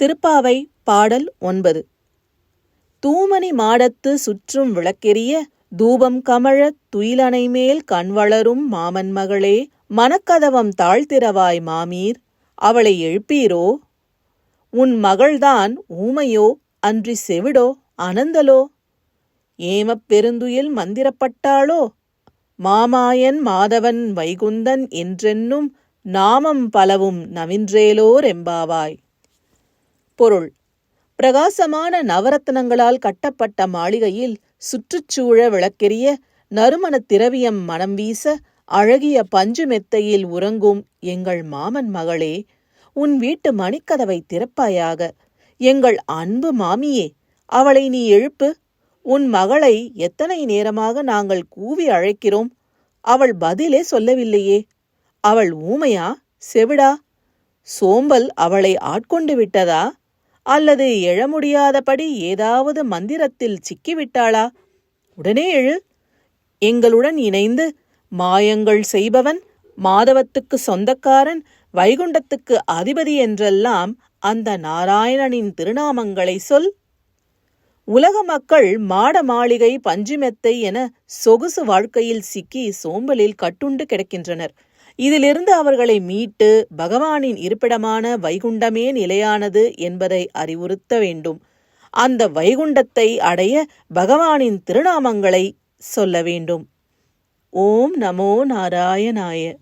திருப்பாவை பாடல் ஒன்பது. தூமணி மாடத்து சுற்றும் விளக்கெரிய தூபம் கமழ துயிலனை மேல் கண் வளரும் மாமன் மகளே மனக்கதவம் தாழ்த்திரவாய் மாமீர் அவளை எழுப்பீரோ? உன் மகள்தான் ஊமையோ அன்றி செவிடோ அனந்தலோ? ஏமப் பெருந்துயில் மந்திரப்பட்டாளோ? மாமாயன் மாதவன் வைகுந்தன் என்றென்னும் நாமம் பலவும் நவின்றேலோர் எம்பாவாய் பொருள். பிரகாசமான நவரத்னங்களால் கட்டப்பட்ட மாளிகையில் சுற்றுச்சூழ விளக்கெரிய நறுமணத் திரவியம் மனம் வீச அழகிய பஞ்சு மெத்தையில் உறங்கும் எங்கள் மாமன் மகளே உன் வீட்டு மணிக்கதவை திறப்பாயாக. எங்கள் அன்பு மாமியே அவளை நீ எழுப்பு. உன் மகளை எத்தனை நேரமாக நாங்கள் கூவி அழைக்கிறோம். அவள் பதிலே சொல்லவில்லையே. அவள் ஊமையா செவிடா. சோம்பல் அவளை ஆட்கொண்டு விட்டதா? அல்லது எழ முடியாதபடி ஏதாவது மந்திரத்தில் சிக்கிவிட்டாளா? உடனே எழு. எங்களுடன் இணைந்து மாயங்கள் செய்பவன் மாதவத்துக்கு சொந்தக்காரன் வைகுண்டத்துக்கு அதிபதி என்றெல்லாம் அந்த நாராயணனின் திருநாமங்களை சொல். உலக மக்கள் மாட மாளிகை பஞ்சுமெத்தை என சொகுசு வாழ்க்கையில் சிக்கி சோம்பலில் கட்டுண்டு கிடக்கின்றனர். இதிலிருந்து அவர்களை மீட்டு பகவானின் இருப்பிடமான வைகுண்டமே நிலையானது என்பதை அறிவுறுத்த வேண்டும். அந்த வைகுண்டத்தை அடைய பகவானின் திருநாமங்களை சொல்ல வேண்டும். ஓம் நமோ நாராயணாய.